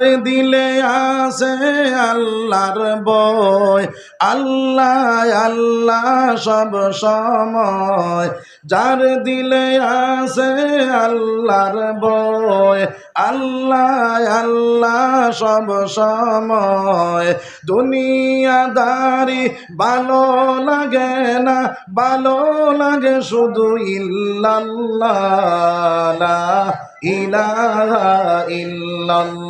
দিলে আসে আল্লাহর বয়। আল্লাহ আল্লাহ সব সময়। যার দিলে আসে আল্লাহর বয়। আল্লাহ আল্লাহ সব সময়। দুনিয়াদারি ভালো লাগে না, ভালো লাগে শুধু ইল্লাল্লাহ ইলাহা ইল্লাল্লাহ।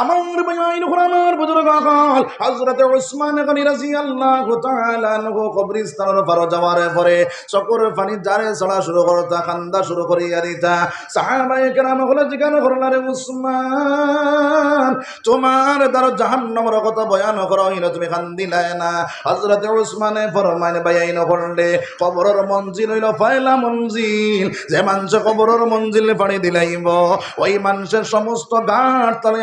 আমার বাইন আমার বুজুর্গ কাল হযরত ওসমান গনি রাদিয়াল্লাহু তাআলা আনহু কবরস্থানের পার যাওয়ার পরে চকুর পানি জারে চলা শুরু করতা, কান্দা শুরু করিয়া দিতা। সাহাবায়ে কেরাম হলো উসমান, তোমার জাহান্নামের বয়ান হইল, তুমি কান্দিলাই না? হযরত ওসমানে ফরমাইন বায়াইন করলে, কবরের মঞ্জিল হইল ফাইলা মঞ্জিল, যে মানুষ কবরের দিলাইব, ওই মানুষের সমস্ত গাঁট তলে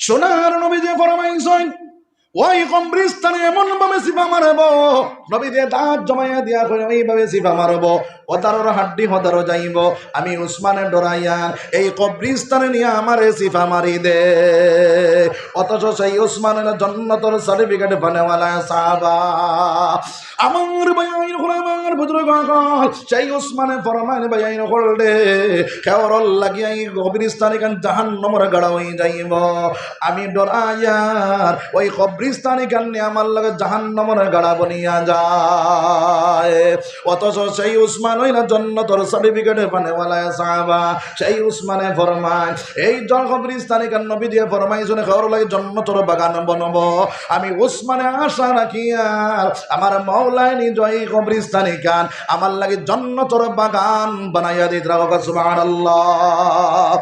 সোনার নবী যে ফরমাইন ওই কবরিস্তানে এমন ভাবে সিফা মারব দাঁত জমাইয়া দিয়া করে ওইভাবে সিফা মারব। হাড্ডি হতারও যাইব, আমি উসমানে ডরাইয়া এই কবরিস্তানে নিয়ে আমারে সিফা মারি দে। অথচ সেই উসমানের জন্নতর সার্টিফিকেট বানেওয়ালা সাহাবা। আমার হল আমার সেই উসমানে ফরমান কেওরল লাগিয়াই কবরিস্তানে কান জাহান নম্বর গাড়া যাইব? আমি ডরাইয়ার ওই কবরিস্তানে কান্নে আমার লাগে জাহান নম্বর গাড়া বনিয়া যায় অথচ সেই উসমান হইলা জন্নতর সার্টিফিকেট বানেওয়ালা সাহাবা সেই উসমানে ফরমান এই জন কবরিস্তানে কান নবী দিয়ে ফরমাই শুনে কেওর লাগে, জন্নতর বাগান বনব আমি উসমানে আশা রাখি আর আমার মৌলায় নিজ এই কবরিস্তানে কান আমার লাগে জন্নতর বাগান বানাইয়া দিত রাখা সুবহানাল্লাহ।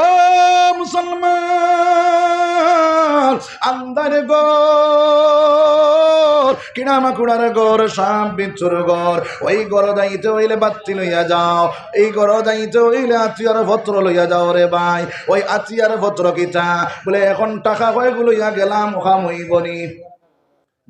ও মুসলমান, আন্দার গর কিনামা কুড়ার গর সাপ, বিচ্ছুর গর ওই গর যাইতে হইলে বাত্তি লইয়া যাও। এই গর যাইতে হইলে আত্মীয়ার ভত্র লইয়া যাও রে ভাই। ওই আত্মীয়ার ভত্র কিতা বলে, এখন টাকা কয়গুলো ইয়া গেলাম? খামই বনি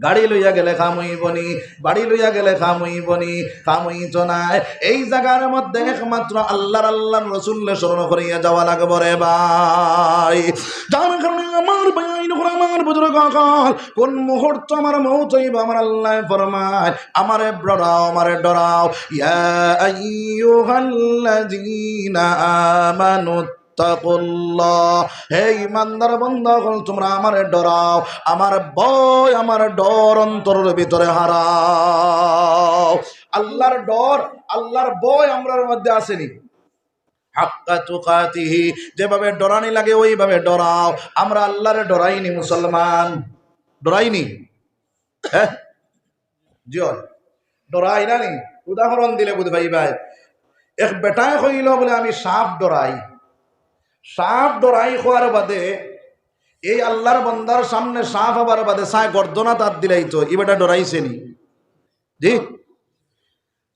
গাড়ি লইয়া গেলে খামইবনি বাড়ি লইয়া গেলে খামইবনি খামই নাই এই জায়গার মধ্যে একমাত্র আল্লাহর আল্লাহর রসুল্লে স্মরণ করিয়া যাওয়া লাগবে রে ভাই। যার কারণে আমার বাইন আমার বুজুর্গ কোন মুহূর্ত আমার মৌত আমার আল্লাহ ফরমায়। আমারে ডরাও আমারে ডরাও। ইয়া আইয়ুহাল্লাযীনা আমানু তাকুল্লাহ হে ইমানদার বন্ধুগণ, তোমরা আমারে ডরাও, আমার ভয় আমার ডর অন্তরের ভিতরে হারাও। আল্লাহর ডর, আল্লাহর ভয় আমরার মধ্যে আসেনি। হাক্কা তুকাতিহি, যেভাবে ডরানি লাগে ওইভাবে ডরাও। আমরা আল্লাহরে ডরাইনি, মুসলমান। ডরাইনি? হ্যাঁ। জিয়ল ডরাই না নি? উদাহরণ দিলে বুধ ভাই। ভাই এক বেটায় কইল বলে আমি সাপ ডরাই। সাপ ডরাই খোয়ার বাদে, এই আল্লাহর বন্দার সামনে সাপ হবার বাদে সায় গর্দনা তার দিলাই তো এবারটা ডরাইছেনি জি?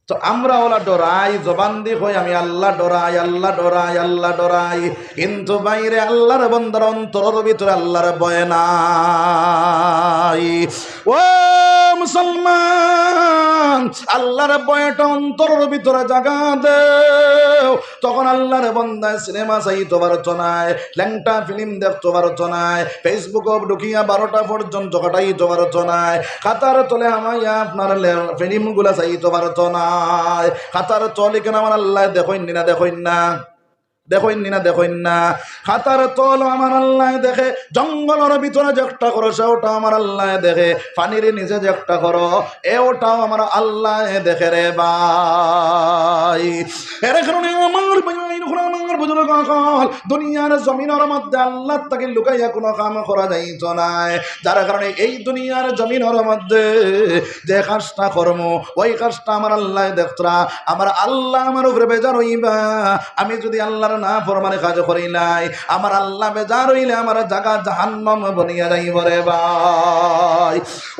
তো আমরা ওলা ডরাই, জবান দি হই আমি আল্লাহ ডরাই আল্লাহ ডরাই আল্লাহ ডরাই, কিন্তু বাইরে আল্লাহর বন্দার অন্তর ভিতরে আল্লাহর বয় নাই। ও মুসলমান আল্লাহর বয়টা অন্তরের ভিতরে জাগা দেও। তখন আল্লাহর বন্দায় সিনেমা চাইতে পারতো নাই ল্যাংটা ফিল্ম দেখতে পারতো নাই ফেসবুক ঢুকিয়া বারোটা পর্যন্ত কাটাইতে পারতো নাই খাতার তলে আমায় আপনার ফিল্মগুলা চাইতে পারতো নাই খাতার তলে কেন আমার আল্লাহ দেখইন না দেখইন না? দেখইন না দেখইন না। খাতার তল আমার আল্লাহ দেখে, জঙ্গলের ভিতরে যে একটা করো সে ওটা আমার আল্লাহ দেখে, পানির নিচে যে একটা করো এ ওটাও আমার আল্লাহ দেখে রে বাই এর কারণে আমার আমার বুজুর্গ কল দুনিয়ার জমিনের মধ্যে আল্লাহ তাকে লুকাইয়া কোনো কাম করা যাইত নাই। যার কারণে এই দুনিয়ার জমিনের মধ্যে যে কাজটা কর্ম, ওই কাজটা আমার আল্লাহ দেখতরা। আমার আল্লাহ আমার উপরে বেজার হইবা। আমি যদি আল্লাহর না ফরমানে কাজ করি নাই, আমার আল্লাহ বেজার হইলে আমার জাগা জাহান্নাম বনিয়া যাইব রে ভাই।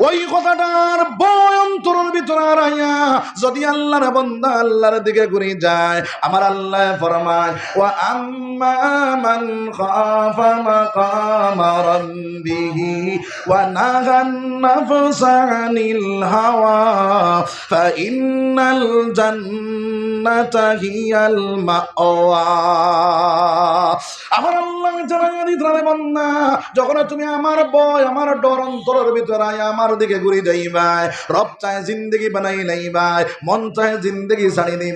ওই কথাটার বয়ন্তরের ভিতরে আড়াইয়া যদি আল্লাহর বন্দা আল্লাহর দিকে ঘুরে যায়, আমার আল্লাহ ফরমায় وأما من خاف مقام ربه ونهى النفس عن الهوى فإن الجنة هي المأوى. أمر الله যখন তুমি আমার বয়, আমার ডর অন্তরের ভিতরে আমার দিকে ঘুরি দেই ভাই চায় জিন্দগি বানাই নাই মন চায় জিন্দগি ছাড়ি নেই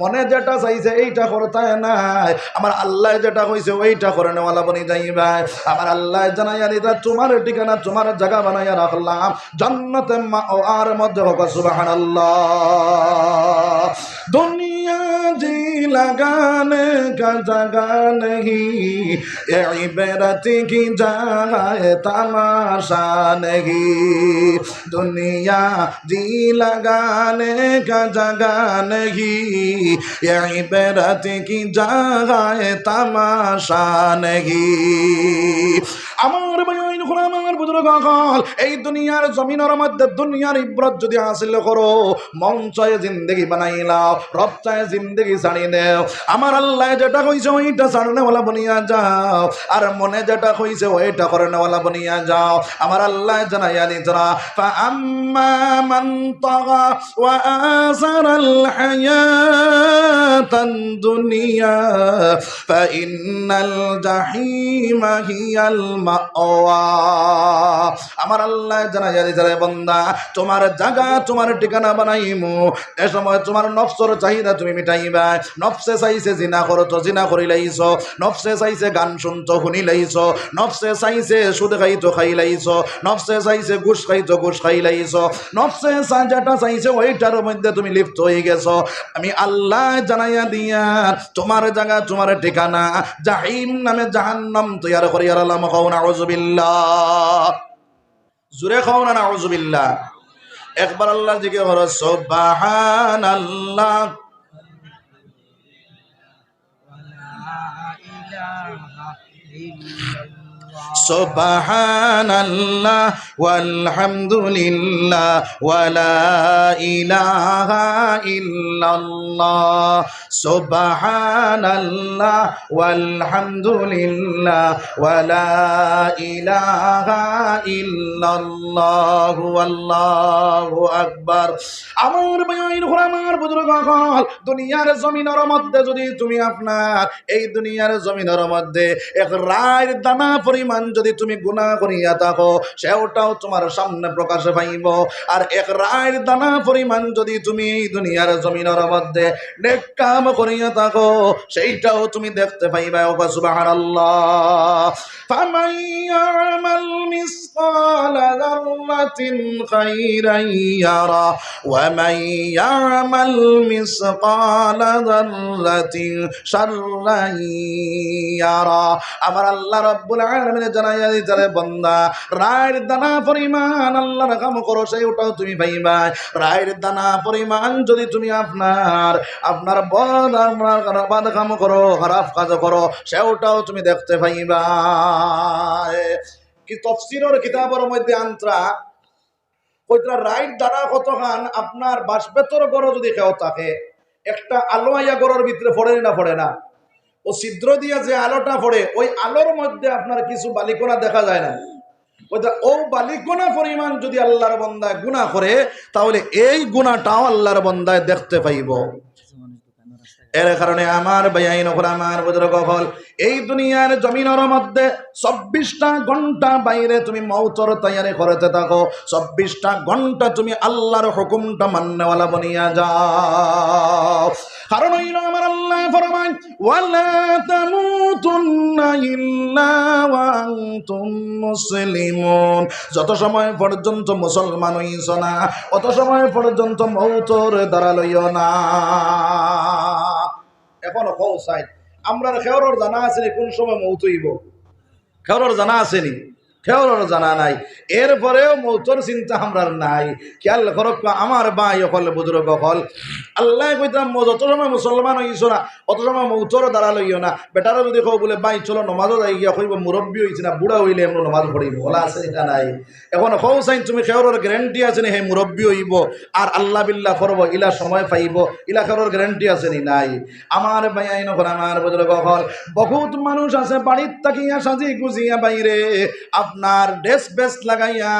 মনে যেটা চাইছে এইটা করতায় নাই, আমার আল্লাহ যেটা কইছে ওইটা করে নেওয়ালা বনি যাই ভাই আমার আল্লাহ জানাই তোমার ঠিকানা, তোমার জায়গা বানাইয়া রাখলাম, জান্নাতে মা আর মধ্যে হোক, সুবহানাল্লাহ। দুনিয়া জি লাগানে কা জাগা এই বেড়াতে কি যায় তামাশা নেহি দুনিয়া জি লাগানে কা নেহি এই বেড়াতে কি যায় তামাশা নেহি আমার হলো আমার বুজুর্গ এই দুনিয়ার জমিনের মধ্যে দুনিয়ার ইব্রত যদি হাসিল করো, মন চায় জিন্দগি বানাইলাও রব চায় জিন্দগি ছাড়ি দেও আমার আল্লাহ যেটা কইছে ওইটা ছাড়নেওয়ালা বনিয়া যাও, আর মনে যেটা কইছে ওইটা করনেওয়ালা বনিয়া যাও। আমার আল্লাহ জানাইয়া মান তাগা ওয়া আসারাল হায়াতান দুনিয়া, ফা ইন্নাল জাহিমা হিয়াল মাওয়া আমার আল্লাহ জানাইয়া দিতরা বন্দা, তোমার জায়গা, তোমার ঠিকানা বানাইমু। এ সময় তোমার নফসর চাহিদা তুমি মিটাইবা। নফসে চাইছে জিনা করো তো জিনা করি লাইছ। নফসে চাইছে গান শুনতো, শুনি লাইছ। নফসে চাইছে সুদ খাইতো, খাই লাইছ। নফসে চাইছে ঘুষ খাইতো, ঘুষ খাই লাইছ। নফসে যেটা চাইছে, ওইটার মধ্যে তুমি লিপ্ত হয়ে গেছো। আমি আল্লাহ জানাইয়া দিয়া, তোমার জায়গা, তোমার ঠিকানা জাহিম নামে জাহান্নাম তৈয়ার করিয়া আল্লাহ নাউজুবিল্লাহ। জুরে খাও না নাউজুবিল্লাহ। একবার আল্লাহর দিকে করো সুবহানাল্লাহ। ইলাহা ইল্লাল্লাহ। সুবহানাল্লাহ, ওয়ালহামদুলিল্লাহ, ওয়ালা ইলাহা ইল্লাল্লাহ, সুবহানাল্লাহ, ওয়ালহামদুলিল্লাহ, ওয়ালা ইলাহা ইল্লাল্লাহু আল্লাহু আকবার। আমার ভাইয়ের আমার বুজুর্গ দুনিয়ার জমিনের মধ্যে যদি তুমি আপনার এই দুনিয়ার জমিনের মধ্যে এক রায়ের দানা পরিমাণ যদি তুমি গুণা করিয়া থাকো, সেওটাও তোমার সামনে প্রকাশ পাইব। আর এক রায়ের দানা পরিমাণ যদি তুমি দুনিয়ার জমিনের মধ্যে নেক কাম করিয়া থাকো, সেইটাও তুমি দেখতে পাইবা। ও মিসকাল যাররাতিন আমার আল্লাহ রাব্বুল আলামিন জানাইয়া দিতে বান্দা, রায়ের দানা পরিমাণ আল্লাহর কাম করো সেইটাও তুমি পাইবা। রায়ের দানা পরিমাণ যদি তুমি আপনার আপনার বদ, আপনার বাদ কাম করো, খারাপ কাজ করো সেওটাও তুমি দেখতে পাইবা। কি তফসিরের কিতাবের মধ্যে আন্তরা, কইতরা রাইট দ্বারা কতখান, আপনার বাসবেতর গড় যদি কেউ থাকে, একটা আলো আইয়া ভিতরে পড়ে না পড়ে না? ও ছিদ্র দিয়া যে আলোটা পড়ে, ওই আলোর মধ্যে আপনার কিছু বালিকোনা দেখা যায় না। ও বালিকোনা পরিমাণ যদি আল্লাহর বন্দায় গুণা করে, তাহলে এই গুণাটাও আল্লাহর বন্দায় দেখতে পাইব। এর কারণে আমার বেআইন ওপর আমার বুজুর্গ হল এই দুনিয়ার জমিনের মধ্যে চব্বিশটা ঘণ্টা বাইরে তুমি মৌতর তৈয়ারি করতে থাকো। চব্বিশটা ঘণ্টা তুমি আল্লাহর হুকুমটা মান্যওয়ালা বনিয়া যাও। কারণ হইল আমার আল্লাহ ফরমান ওয়ালা তামুতুন্না ইল্লা ওয়া আনতুম মুসলিমুন। যত সময় পর্যন্ত মুসলমান হইছ না, অত সময় পর্যন্ত মৌতর দ্বারা লইও না। এখন কৌ সাইড আমরা খেওরর জানা আছে কোন সময় মৌত হইব? খেওরর জানা আসেনি খেওরর জানা নাই। এরপরেও মৌতর চিন্তা আমরার নাই। খেয়াল করক আমার বাই অকল বুজুর্গ অকল। আল্লাহ কইতাম মো যত সময় মুসলমান হইছ না, অত সময় মৌতর দ্বারা লইও না। বেটারও যদি কও বলে বাই চলো নমাজও যাই গিয়া কইব, মুরব্বী হইছে না, বুড়া হইলে এমন নমাজ পড়িব। ওলা আছে এটা নাই। এখন কৌ চাইন তুমি খেওরর গ্যারেন্টি আছে নি? হে মুরব্বী হইব, আর আল্লাহ বিল্লাহ করব, ইলা সময় পাইব, ইলা খেওরর গ্যারেন্টি আছে নি? নাই। আমার ভাই আইন আমার বুজুর্গ অকল। বহুত মানুষ আছে বাড়ির তাকিয়া সাজি গুজিয়া বাইরে। আপনার ড্রেস বেস লাগাইয়া,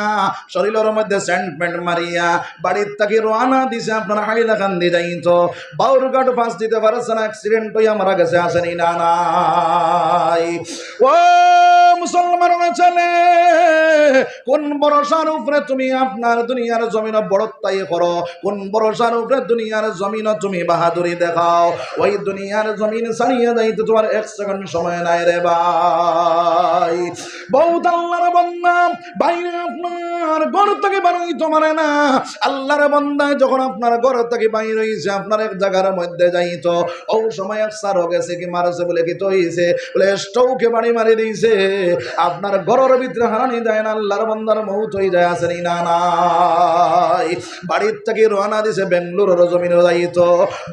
শরীরের মধ্যে সেন্ট প্যান্ট মারিয়া, বাড়ির তাকি রোয়ানা দিছে আপনার হাইলা খান দিয়ে যাইত। বাউর গাট ফাঁস দিতে পারছে না অ্যাক্সিডেন্ট হইয়া মারা গেছে, আসেনি, না ও মুসলমান ছেলে কোন ভরসার উপরে তুমি আপনার দুনিয়ার জমিন বড়ত্বাই করো? কোন ভরসার উপরে দুনিয়ার জমিন তুমি বাহাদুরি দেখাও? ওই দুনিয়ার জমিন ছাড়িয়ে যাইতে তোমার এক সেকেন্ড সময় নাই রে ভাই। বহুত বন্দা বাইরে আপনার ঘর থেকে বাড়ি তোমার না। আল্লাহর বন্দা যখন আপনার ঘর থেকে বাইরে হইছে, আপনার এক জায়গার মধ্যে যাইত। ও সময় এক সার গেছে কি মারছে বলে কি তো হইছে বলে, স্টৌকে বাড়ি মারি দিয়েছে। আপনার ঘরের ভিতরে হারানি যায় না, আল্লাহর বন্দার মৌত হয়ে যায় আসেনি না বাড়ির থেকে রওনা দিছে, বেঙ্গলোরের জমিনে যাইত।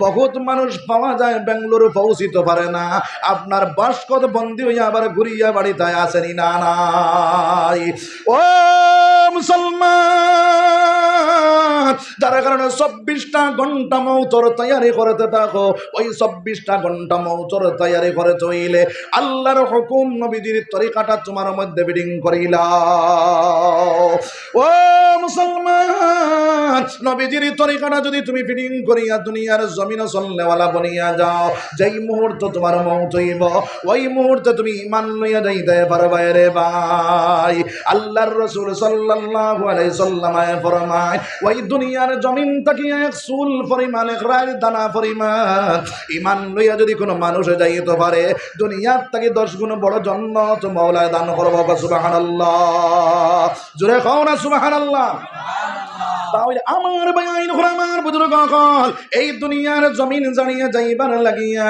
বহুত মানুষ পাওয়া যায়, বেঙ্গলোর পৌঁছিত পারে না। আপনার বাসকত বন্দি হইয়া আবার ঘুরিয়া বাড়িতে আসেনি না ও মুসলমান! যার কারণে চব্বিশটা ঘণ্টা মৌতর তৈয়ারি করতে থাকো ওই চব্বিশটা ঘণ্টা মৌতর তৈয়ারি করে চইলে আল্লাহর হুকুম নবীজির তরিকাটা তোমার মধ্যে বিডিং করিলা ও মুসলমান, নবীজির তরিকাটা যদি তুমি ফিটিং করিয়া দুনিয়ার জমিন চলনেওয়ালা বনিয়া যাও, যেই মুহূর্ত তোমার মৌত হইব, ওই মুহূর্তে তুমি ইমান লইয়া যাইতে পারবে রে ভাই। আল্লাহর রসুল সাল্লাল্লাহু আলাইহি সাল্লামায় ফরমায় ওই দুনিয়ার জমিন তাকিয়ে এক চুল পরিমাণ, এক রায় দানা পরিমাণ। ইমান লইয়া যদি কোনো মানুষ যাইতে পারে, দুনিয়ার তাকে দশ গুণ বড় জন্নত মৌলায় দান করব, সুবহানাল্লাহ। জোরে কও না, সুবহানাল্লাহ। তাহলে আমার বাইন আমার বুজুর্গ কল এই দুনিয়ার জমিন জানিয়ে যাইবার লাগিয়া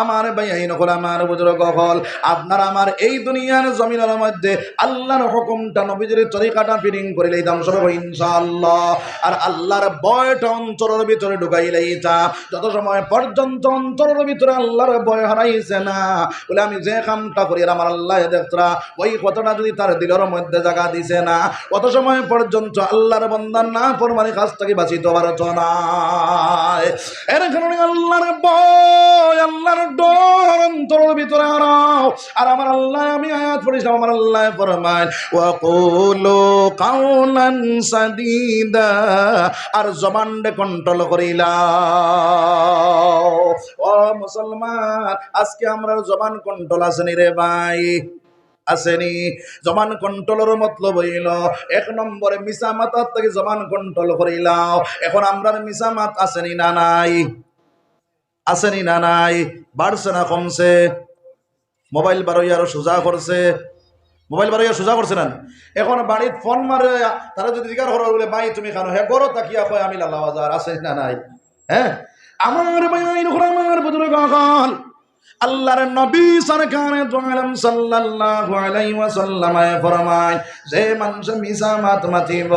আমার বাইন আমার বুজুর্গ কল আপনার আমার এই দুনিয়ার জমিনের মধ্যে আল্লাহর হুকুমটা, নবীজির তরিকাটা ফিটিং করে লইতাম সব ইনশাআল্লাহ। আর আল্লাহর বয়টা অন্তরের ভিতরে ঢুকাইলেই তা। যত সময় পর্যন্ত অন্তরের ভিতরে আল্লাহর বয় হারাইছে না, বলে আমি যে কামটা করি আমার আল্লাহ দেখতরা, ওই কথাটা যদি তার দিলের মধ্যে জায়গা দিছে না কত সময় পর্যন্ত আল্লাহর বন্দার না ফরমানি কাছ থেকে বাঁচিত পারত না এর কারণে আল্লাহর বয় আল্লাহর ডর ভিতরে আর আমার আল্লাহ, আমি আয়াত পড়েছিলাম, আমার আল্লাহ ফরমায়, ওয়াকুলু কাউলান সাদিদা আর জবানডে কন্ট্রোল করিলা ও মুসলমান, আজকে আমরা জবান কন্ট্রোল আসেনি রে ভাই? আসেনি। জমান কন্ট্রোলের মতলব হইল, এক নম্বরে মিশা মাতার থেকে জমান কন্ট্রোল করিলাও। এখন আমরা মিশা মাত আসেনি না নাই? আসেনি না নাই? বাড়ছে না কমছে? মোবাইল বারোই আরও সোজা করছে। মোবাইল বারোই সোজা করছে না? এখন বাড়িত ফোন মারে, তারা যদি জিজ্ঞাসা করো বলে, ভাই, তুমি খানো? হ্যাঁ করো তাকিয়া কয়, আমি লাল্লা বাজার আসেনি না নাই? হ্যাঁ? আমার আমার বুজুর্গ আল্লাহর নবী সরকারে দোয়ালাম সাল্লাল্লাহু আলাইহি ওয়াসাল্লামে ফরমায়, যে মানুষ মিসা মাত মাতিব,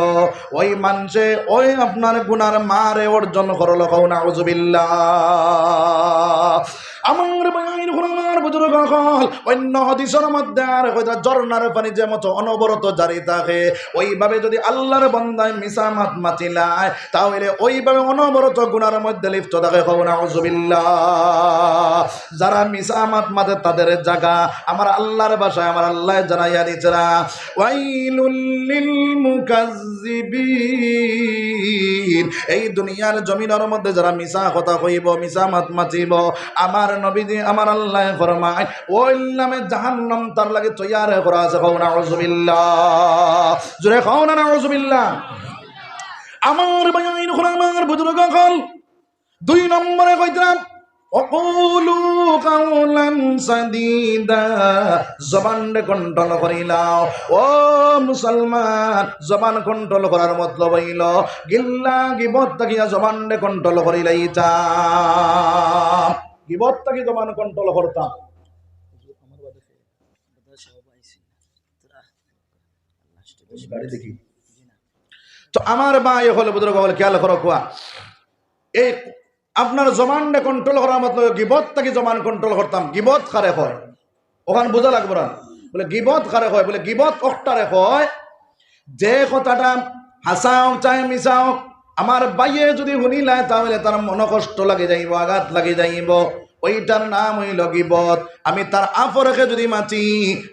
ওই মানুষে ওই আপনার গুনার মারে অর্জন করল কও নাউজুবিল্লাহ আমার বাইর আমার বুজুর্গ কল অন্য হদিসের মধ্যে আর হয়তো ঝর্ণার পানি যে মতো অনবরত জারি থাকে, ওইভাবে যদি আল্লাহর বন্দায় মিসা মাত মাতিলায় তাহলে ওইভাবে অনবরত গুনার মধ্যে লিপ্ত থাকে কও নাউজুবিল্লাহ। যারা মিসামাত মাতে তাদের জায়গা আমার আল্লাহর ভাষায় আমার আল্লাহ জানাইয়া দিচ্ছেরা ওয়াইলুল্লিল মুকাজ্জিবিন এই দুনিয়ার জমিনের মধ্যে যারা মিসা কথা কইব মিসা মাত মাতিব, আমার নবীজি, আমার আল্লাহ ফরমায়, ওই নামে জাহান্নাম তার লাগে তৈয়ার করা আছে। কও না আউযুবিল্লাহ জোরে কও না আউযুবিল্লাহ আমার বাইন আমার বুজুর্গ কল, দুই নম্বরে কইতাম, অকুলু কাউলান সাদিদা জবান কন্ট্রোল করিলাও। ও মুসলমান, জবান কন্ট্রোল করার মতলব হইল, গিল্লা গিবত জবান কন্ট্রোল করিলাই তা গিবত থেকে জমান কন্ট্রোল করতাম। তো আমার ভাই হলে বুদ্র বলে খেয়াল করো কুয়া। এই আপনার জমানটা কন্ট্রোল করার মতো গিবত থেকে জমান কন্ট্রোল করতাম। গিবত খারে হয়? ওখানে বোঝা লাগবে না। বলে গিবত খারে হয়? বলে গিবত অক্টারে হয়। যে কথাটা হাসাও, চাই মিশাও, আমার বাইয়ে যদি শুনিলায় তাহলে তার মন কষ্ট লাগে যাইব, আঘাত লাগে যাইব। ওইটার নাম হইল গিবত আমি তার আফরকে যদি মাতি,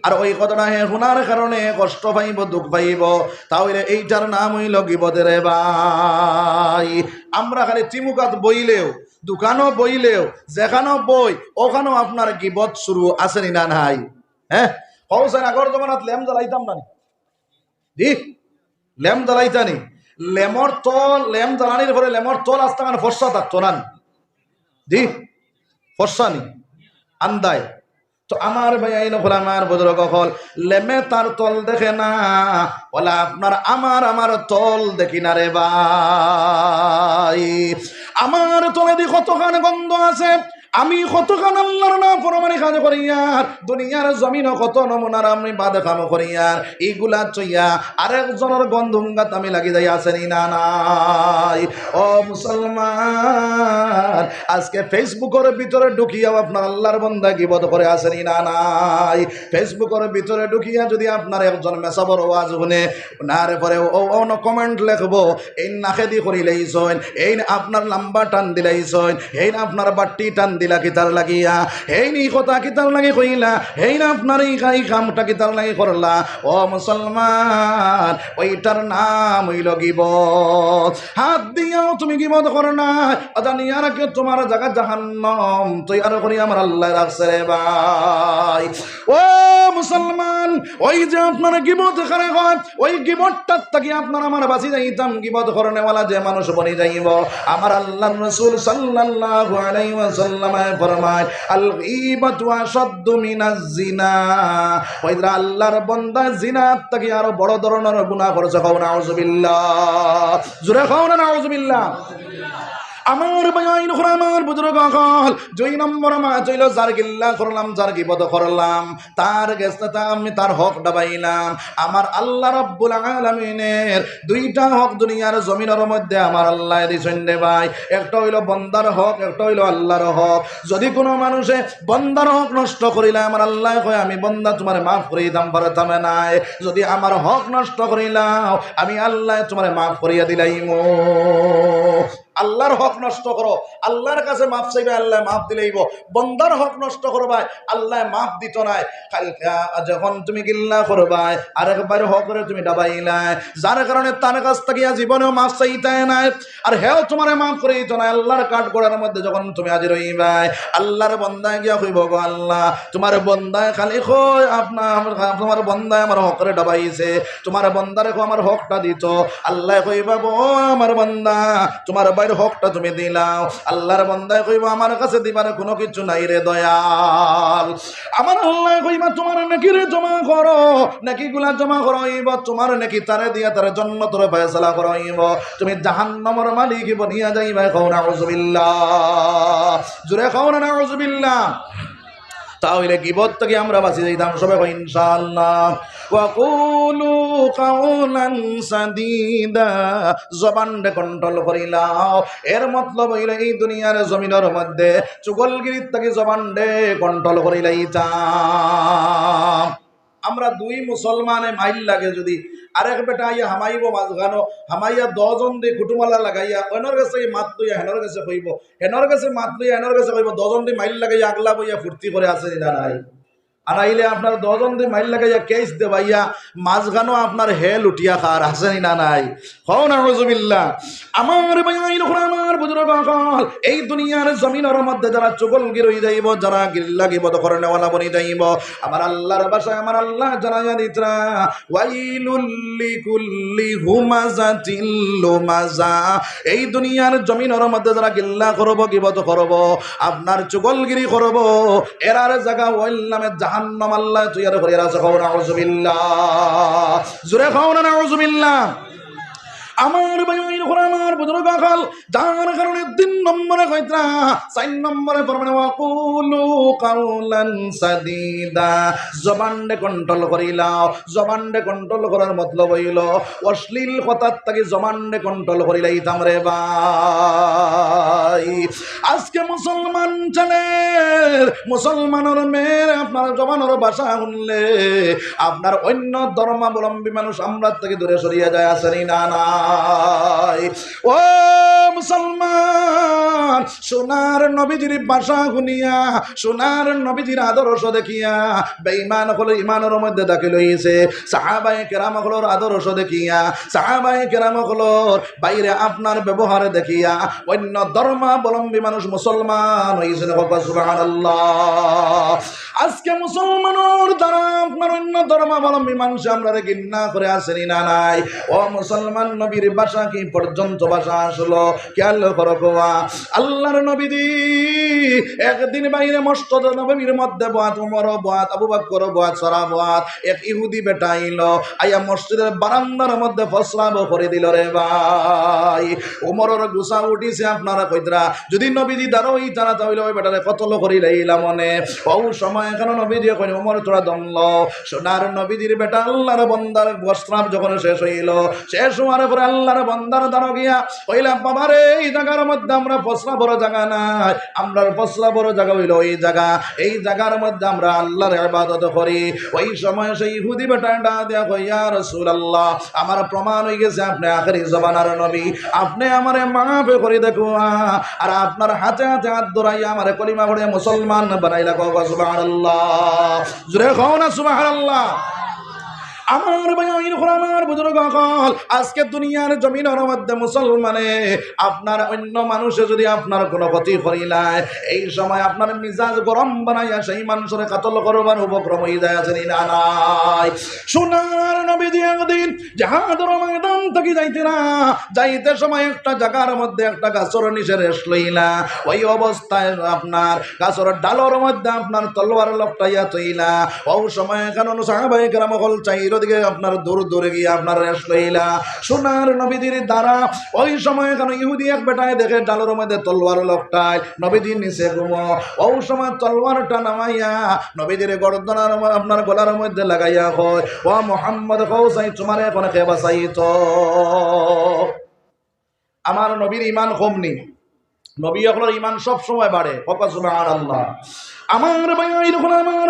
আর ওই কথাটা হে শোনার কারণে কষ্ট পাইব, দুঃখ পাইব, তাহলে এইটার নাম হইল গিবতের ভাই। আমরা খালি চিমুকাত বইলেও, দোকানও বইলেও, যেখানো বই, ওখানেও আপনার গিবত শুরু আসেনি না নাই। হ্যাঁ কৌশন আগর জমানাত লেম জ্বালাইতাম না জি লেম জ্বালাইতানি লেমর তল, লেম জ্বালানির পরে লেমর তল আসতে মানে ফর্সা থাকতো না জি ফর্সানি আন্দায়। তো আমার ভাই হল আমার বুজুর্গ হল লেমে তার তল দেখে না, বলে আপনার আমার আমার তল দেখি না রে ভাই। আমার তলে দি কতখান গন্ধ আছে আমি কতখান আল্লাহর না পরমানি কাজ করিয়ার দুনিয়ার জমিন কত নমুনার আমি বাদ কাম করিয়ার এইগুলা চইয়া আরেকজনের গন্ধুঙ্গাত আমি লাগি যাই আসেনি না? নাই। ও মুসলমান, আজকে ফেসবুকের ভিতরে ঢুকিয়াও আপনার আল্লাহর বন্দা গিবত করে আসেনি না? নাই। ফেসবুকের ভিতরে ঢুকিয়া যদি আপনার একজন মেসাবর ওয়াজ শুনে নারে পরে ও অন কমেন্ট লেখবো, এই নাকে দি করিলেইছন এই আপনার লাম্বা টান দিলাইছন এই না আপনার বাট্টি টান দিলা কিতার লাগিয়া? নি কথা লাগি কইলা? না আপনার এই খাই লাগি করলা? ও মুসলমান, ওইটার নাম হইল হাত দিয়াও তুমি তোমার জায়গা করি আমার আল্লাহ রাখছে রে ভাই। ও মুসলমান, ওই যে আপনার করে ওই আপনার আমার যাইতাম। যে মানুষ বনি যাইব। আমার রসুল সাল্লাল্লাহু আলাইহি ওয়াসাল্লাম ফরমায় আল গীবাতু আশাদ্দু মিনাজ জিনা। ওইরা আল্লাহর বান্দা জিনাত থেকে আরও বড় ধরনের গুনাহ করেছে কও নাউজুবিল্লাহ জুরে কও না নাউজুবিল্লাহ আমার বায়াইন আমার বুজুর্গ কল দুই নম্বর মা চইল যার গিল্লা করলাম, যার গিবদ করলাম। তার গেছটা আমি তার হক ডাবাইলাম। আমার আল্লাহ রব্বুল আলামিনের দুইটা হক দুনিয়ার জমিনের মধ্যে আমার আল্লাহ দিছেন রে ভাই। একটা হইল বন্দার হক, একটা হইল আল্লাহর হক। যদি কোনো মানুষে বন্দার হক নষ্ট করিলে আমার আল্লাহ কয়, আমি বন্দা, তোমার মাফ করে দিতাম পারতাম নাই। যদি আমার হক নষ্ট করিলাম আমি আল্লাহ তোমার মাফ করিয়া দিলাইম। আল্লাহর হক নষ্ট করো। আল্লাহর কাছে মাফ চাইবে, আল্লাহ মাফ দিলেইব বন্দার হক নষ্ট করবাই, আল্লাহ মাফ দিত নাই। যখন তুমি গিল্লা করবাই, আরেকবার হক করে তুমি ডাবাইলাই যার কারণে তার কাছ থেকে জীবনেও মাফ চাইতে নাই। আর হেও তোমার মাফ করে দিত না আল্লাহর কাঠ গোড়ার মধ্যে যখন তুমি আজি রইবাই আল্লাহর বন্দায় গিয়া কইব গো আল্লাহ। তোমার বন্দায় খালি কই আপনার, তোমার বন্দায় আমার হক করে ডাবাইছে তোমার বন্দারে আমার হকটা দিত। আল্লাহ কইবা আমার বন্দা, তোমার বাইর হকটা তুমি দিলাও। আল্লাহর বন্দায় কইব, আমার কাছে দিবার কোনো কিছু নাই রে দয়াল। আমার আল্লাহ কইবা, তোমার নাকি রে জমা করো নাকি গুলা জমা করাইব, তোমার নাকি তারে দিয়া তারে জন্ম তোর ফয়সালা করাইব। তুমি জাহান্নামের মালিক বনিয়া যাইবা, কও না জুরে কও না তাহলে গিবত থেকে আমরা বাঁচি যাইতাম? সবাই ইনশাল্লাহ ইনশাআল্লাহ। ওয়াকুলু কাউলান সাদিদা জবানটা কন্ট্রোল করিলাও এর মতলব হইল এই দুনিয়ার জমিনের মধ্যে চুগলগিরির থেকে জবানডে কন্ট্রোল করিলাইতাম আমরা দুই মুসলমানে মাইল লাগে যদি। আরেক বেটা আইয়া হামাইব মাঝখানো হামাইয়া দজন দি কুটুমালা লাগাইয়া অনর কাছে মাত লইয়া হেনর কাছে কইব হেনর কাছে মাত লইয়া হেনর কাছে কইব দজন দি মাইল লাগাইয়া আগলা বইয়া ফুর্তি করে আছে না নাই। আর আইলে আপনার দজন দিয়ে মাইল লাগাইয়া কেস দেবাইয়া মাঝখানো আপনার হেল উঠিয়া খার আছে না নাই। হও না রজবিল্লা আমার বাইন আমার এই দুনিয়ার জমিনের মধ্যে যারা চুগল গিরই যাইব, যারা গিল্লা গিবত করেনেওয়ালা বনি যাইব, আমার আল্লাহর বাসায় আমার আল্লাহ জানাইয়া দিতরা ওয়াইলুল্লি কুল্লি লুমাজা। এই দুনিয়ার জমিনের মধ্যে যারা গিল্লা করব গিবত করব আপনার চুগলগিরি করব এরার জায়গা ওয়াইল নামে জাহান্নাম আল্লাহ, তুই আর আছে খাও নাউজুবিল্লাহ। জুরে খাও না, নাউজুবিল্লাহ। আমার ভাই ওই আমার বুজুর্গ কাল যার কারণে তিন নম্বরে কইত্রা চার নম্বরে পরমানে ওয়াকুলু কাউলান সাদিদা। জবানডে কন্ট্রোল করিলাও জবানডে কন্ট্রোল করার মতলব হইল, অশ্লীল কথার থেকে জবানডে কন্ট্রোল করিলাইতাম রে ভাই। আজকে মুসলমান ছেলে, মুসলমানের মেয়ের আপনার জবানের ভাষা শুনলে আপনার অন্য ধর্মাবলম্বী মানুষ আমরা থেকে দূরে সরিয়ে যায় আসেনি না ও মুসলমান, সোনার নবীজির ভাষা শুনিয়া, সোনার নবীজির আদর্শ দেখিয়া, বেঈমান হলো ইমানের মধ্যে দাখিল হইছে, সাহাবায়ে কেরাম হলোর আদর্শ দেখিয়া, সাহাবায়ে কেরাম হলোর বাইরে আপনার ব্যবহার দেখিয়া, অন্য ধর্মাবলম্বী মানুষ মুসলমান হইছেন সুবহানাল্লাহ। আজকে মুসলমানের দ্বারা অন্য ধর্মাবলম্বী মানুষ আমরা ঘৃণা করে আসেনি না নাই? ও মুসলমান নবীর ভাষা কি পর্যন্ত ভাষা আসলো? খেয়াল করো গোয়া আল্লাহর নবীদি একদিন বাইরে মস্তদ নবীর মধ্যে বাত উমর বাত আবু বকর বাত সরা বাত এক ইহুদি বেটা আইলো। আইয়া মসজিদের বারান্দার মধ্যে ফসলাব করে দিল রে ভাই। উমরের গুসা উঠিছে আপনারা কইতরা। যদি নবীজি তারা তাহলে ওই বেটারে ও সময় এখানে নবীজি তোরা দমল সোনার নবীজির বেটা আল্লাহর বন্দার বস্ত্রাব যখন শেষ হইল, শেষ হওয়ার পরে আল্লাহর বন্দার দাঁড়ো গিয়া কইলাম এই জায়গার মধ্যে আমরা বড় জায়গা নাই। বড় জায়গা হইল এই জায়গা এই জায়গার মধ্যে আমরা আল্লাহর ইবাদত করি। ওই সময় সেই ইহুদি বেটাটা দেয়া কইয়া রাসূলুল্লাহ, আমার প্রমাণ হয়ে গেছে, আপনি আখেরি জবানার নবী। আপনি আমারে মাফ করে দেখো আর আপনার হাতে হাতে হাত ধরাইয়া আমার কলিমা ঘরে মুসলমান বানাইলা কও জুড়ে কও না সুবহানাল্লাহ। আমার ভাই আমার বুজুর্গ আজকে দুনিয়ার জমিনের মধ্যে মুসলমানে আপনার অন্য মানুষে যদি আপনার কোনো ক্ষতি করিলায় এই সময় আপনার মিজাজ গরম বানাইয়া সেই মানুষের কাতল করবার উপক্রম হয়ে যায় আছে না নাই? সোনার নবী দিয়ে একদিন ময়দান থেকে যাইতে না, যাইতে সময় একটা জায়গার মধ্যে একটা গাছর নিচে রেস্ট লইলা, ওই অবস্থায় আপনার গাছর ডালর মধ্যে আপনার তলোয়ার লপটাইয়া তৈলা ও সময় চাইর দিকে আপনার দূর দূরে গিয়ে আপনার সোনার দ্বারা ওই সময় ইহুদি এক বেটায় দেখে ডালর মধ্যে তলোয়ার নবীজির নিচে সময় তলোয়ারটা নামাইয়া গর্দনার আপনার মধ্যে লাগাইয়া হয় ও মোহাম্মদ তোমার এখন কে আমার নবীর ইমান কমনি নবী আপনার ইমান সব সময় বাড়ে। সুবহান আল্লাহ আমার ভাই আমার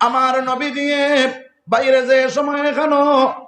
আমার নবী দিয়ে বাইরে যে সময় এখানো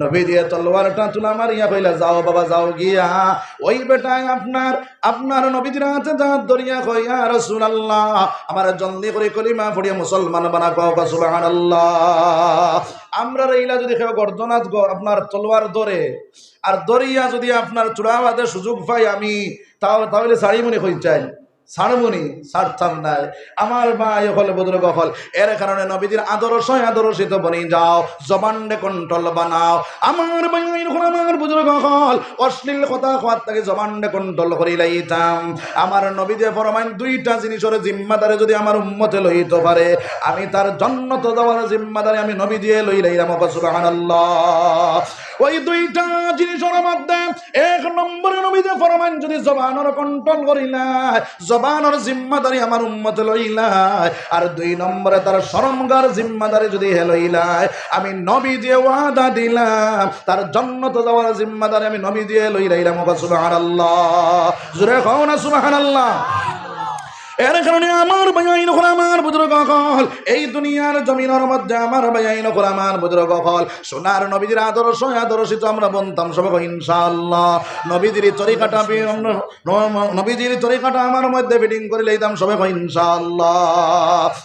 নবী দিয়ে তলোয়ারটা তুলা মারিয়া কইলা যাও বাবা, যাও গিয়া। ওই বেটায় আপনার আপনার নবীদের হাতে যা দরিয়া কইয়া রাসূলুল্লাহ, আমার জলদি করে কলিমা পড়িয়া মুসলমান বানা কও সুবহানাল্লাহ। আমরা রইলা যদি কেউ গর্দনাথ আপনার তলোয়ার ধরে, আর দরিয়া যদি আপনার চূড়াবাদে সুযোগ পাই আমি, তাও তাহলে শাড়ি মনে কই চাই। সারমুনি সারতাম নাই। আমার ভাই হল বুদ্রক হল এর কারণে নবীজির আদর্শ আদর্শিত বনি যাও জবানডে কন্ট্রোল বানাও। আমার ভাই আমার বুদ্রক হল অশ্লীল কথা থেকে কন্ট্রোল করি লাইতাম আমার ফরমাইন দুইটা জিনিসের জিম্মাদারে যদি আমার উম্মতে পারে, আমি তার জন্য তো দেওয়ার জিম্মাদারে আমি নবী দিয়ে লই লাইলাম ওই দুইটা জিনিসের মধ্যে এক নম্বরে নবীজে ফরমাইন যদি জবানর কন্ট্রোল করিলাই জবানর জিম্মাদারি আমার উম্মত লইলায়। আর দুই নম্বরে তার শরমগার জিম্মাদারি যদি হে লইলাই আমি নবী দিয়ে ওয়াদা দিলাম। তার জন্নত যাওয়ার জিম্মাদারি আমি নবী দিয়ে লইলাইলাম সুবাহ আল্লাহ জুরে কও না সুবহানাল্লাহ। এর কারণে আমার বায়াইন হল আমার বুজুর্গ হল এই দুনিয়ার জমিনের মধ্যে আমার বায়াইন হল আমার বুজুর্গ হল সোনার নবীজির আদর্শ, আদর্শিত আমরা বলতাম সব ইনশাআল্লাহ। নবীজির তরিকাটা নবীজির তরিকাটা আমার মধ্যে ফিটিং করে লইতাম সবাই ইনশাআল্লাহ।